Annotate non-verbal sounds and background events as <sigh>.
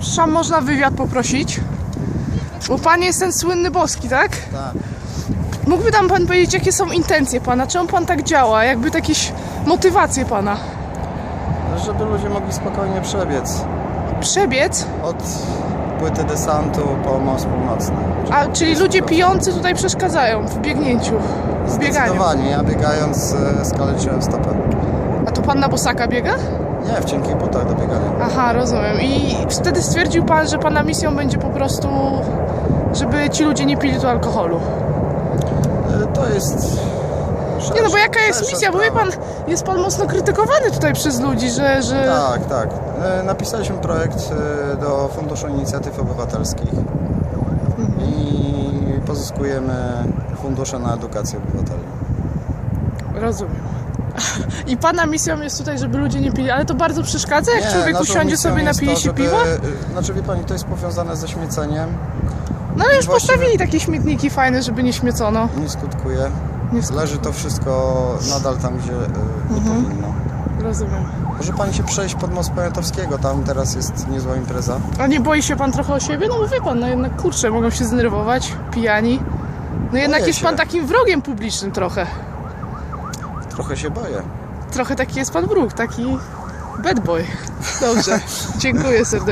Przepraszam, można wywiad poprosić? Bo pan jest ten słynny boski, tak? Tak. Mógłby nam pan powiedzieć, jakie są intencje pana? Czemu pan tak działa? Jakby jakieś motywacje pana? Żeby ludzie mogli spokojnie przebiec Przebiec? od płyty desantu po most północny. A, czyli ludzie pijący tutaj przeszkadzają w biegnięciu, w bieganiu. Zdecydowanie. Ja biegając e, skaleczyłem stopę. A to pan na bosaka biega? Nie, w cienkich butach do biegania. Aha, rozumiem. I wtedy stwierdził pan, że pana misją będzie po prostu, żeby ci ludzie nie pili tu alkoholu. E, To jest... Nie no, bo jaka jest misja? Bo wie pan, jest pan mocno krytykowany tutaj przez ludzi, że... że... Tak, tak. E, Napisaliśmy projekt e, do Funduszu Inicjatyw Obywatelskich i pozyskujemy fundusze na edukację obywateli. Rozumiem. I pana misją jest tutaj, żeby ludzie nie pili, ale to bardzo przeszkadza, jak Nie, człowiek naszą usiądzie misją sobie, jest napije to, się żeby- piwa? Znaczy wie pani, to jest powiązane ze śmieceniem. No ale już właściwie- postawili takie śmietniki fajne, żeby nie śmiecono. Nie skutkuje. Nie sk- Leży to wszystko nadal tam, gdzie e, nie Mhm. powinno. Rozumiem. Może pani się przejść pod most Poniatowskiego, tam teraz jest niezła impreza. A nie boi się pan trochę o siebie? No bo wie pan, no jednak kurczę, mogą się zdenerwować, pijani. No jednak jest pan się. takim wrogiem publicznym trochę. Trochę się boję. Trochę taki jest pan wróg, taki bad boy. Dobrze, <laughs> dziękuję serdecznie.